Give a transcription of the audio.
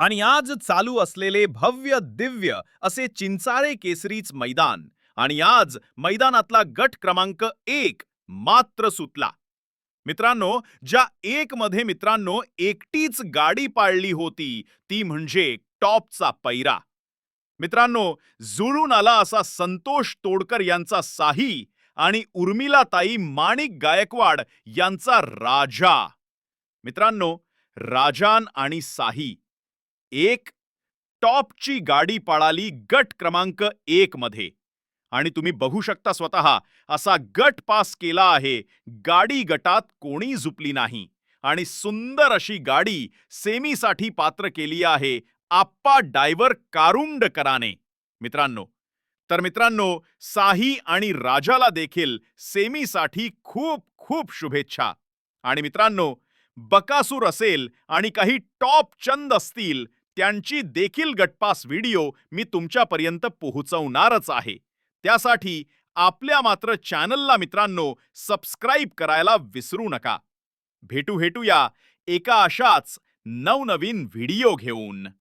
आणि आज चालू असलेले भव्य दिव्य असे चिंचाळे केसरीच मैदान. आणि आज मैदानातला गट क्रमांक एक मात्र सुटला. मित्रांनो ज्या एक मध्ये मित्रांनो एकटीच गाडी पाळली होती ती म्हणजे टॉपचा पैरा. मित्रांनो जुळून आला असा संतोष तोडकर यांचा साही आणि उर्मिलाताई माणिक गायकवाड यांचा राजा. मित्रांनो राजान आणि साही. एक टॉपची गाडी पळाली गट क्रमांक एक मध्ये. आणि तुम्ही बघू शकता स्वतः असा गट पास केला आहे. गाडी गटात कोणी झुपली नाही. आणि सुंदर अशी गाडी सेमीसाठी पात्र केली आहे. आप्पा डायव्हर कारुंडकराने. मित्रांनो तर मित्रांनो साही आणि राजाला देखील सेमीसाठी खूप खूप शुभेच्छा. आणि मित्रांनो बकासूर असेल आणि काही टॉप चंद असतील त्यांची देखील गटपास व्हिडिओ मी तुमच्यापर्यंत पोहोचवणारच आहे. त्यासाठी आपल्या मात्र चॅनलला मित्रांनो सबस्क्राईब करायला विसरू नका. भेटू भेटूया एका अशाच नवनवीन व्हिडिओ घेऊन.